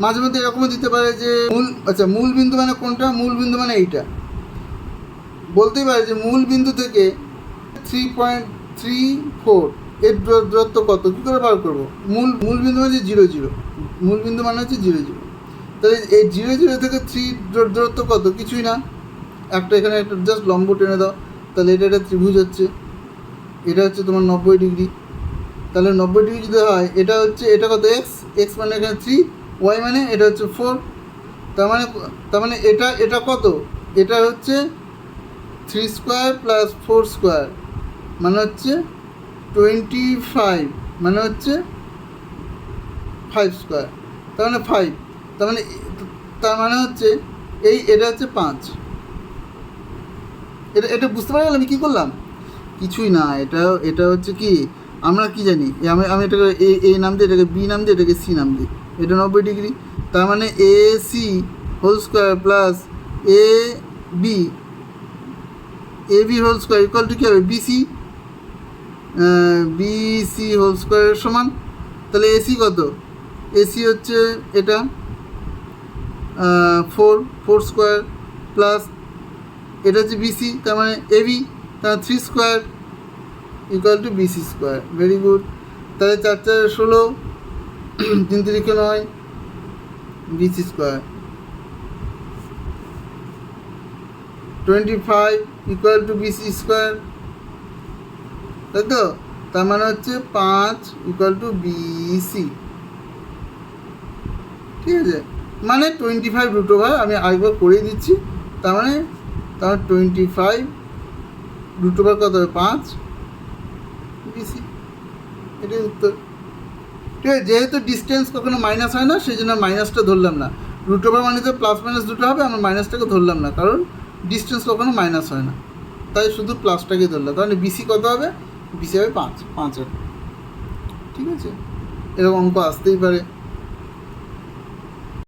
মাঝে মধ্যে এরকমও দিতে পারে যে মূল আচ্ছা মূল বিন্দু মানে কোনটা? মূল বিন্দু মানে এইটা। বলতেই পারে যে মূল বিন্দু থেকে থ্রি পয়েন্ট থ্রি ফোর এর দূর- দূরত্ব কত? কী করে বার করব? মূল মূল বিন্দু মানে জিরো জিরো মূল বিন্দু মানে হচ্ছে জিরো জিরো তাহলে এই জিরো জিরো থেকে থ্রি দূরত্ব কত? কিছুই না। একটা এখানে একটা জাস্ট লম্ব টেনে দাও। তাহলে এটা একটা ত্রিভুজ হচ্ছে। এটা হচ্ছে তোমার নব্বই ডিগ্রি তাহলে নব্বই ডিগ্রি যদি হয়, এটা হচ্ছে, এটা কত? এক্স এক্স মানে এখানে থ্রি ওয়াই মানে এটা হচ্ছে ফোর তার মানে তার মানে এটা এটা কত? এটা হচ্ছে three square plus four square মানে হচ্ছে টোয়েন্টি ফাইভ মানে হচ্ছে ফাইভ স্কোয়ার তার মানে ফাইভ তার মানে তার মানে হচ্ছে এই, এটা হচ্ছে পাঁচ। এটা এটা বুঝতে পারলাম আমি কী করলাম? কিছুই না, এটা এটা হচ্ছে কি, আমরা কি জানি? আমি আমি এটাকে এ এ নাম দিই এটাকে বি নাম দিই এটাকে সি নাম দিই এটা নব্বই ডিগ্রি। তার মানে A C whole square plus A B A B whole square equal to কী হবে? বিসি বিসি হোল স্কোয়ারের সমান। তাহলে এসি কত? এসি হচ্ছে এটা ফোর ফোর স্কোয়ার প্লাস এটা হচ্ছে বিসি তার মানে এবি তার three square equal to BC square very good তাহলে চার চার ষোলো তিন তিরিখে নয় BC square twenty five equal to BC square তাই তো? তার মানে হচ্ছে পাঁচ ইকুয়াল টু বিসি ঠিক আছে? মানে টোয়েন্টি ফাইভ রুট ওভার আমি আরেকবার করে দিচ্ছি। তার মানে তার টোয়েন্টি ফাইভ রুট ওভার কত হবে? পাঁচ। বিসি এটাই উত্তর। ঠিক আছে, যেহেতু ডিস্টেন্স কখনো মাইনাস হয় না, সেই জন্য মাইনাসটা ধরলাম না। রুট ওভার মানে তো প্লাস মাইনাস দুটো হবে, আমরা মাইনাসটাকে ধরলাম না, কারণ ডিস্টেন্স কখনো মাইনাস হয় না। তাই শুধু প্লাসটাকে ধরলাম তাহলে বিসি কত হবে? বিসি হবে পাঁচ পাঁচ ঠিক আছে? এরকম অঙ্ক আসতেই পারে।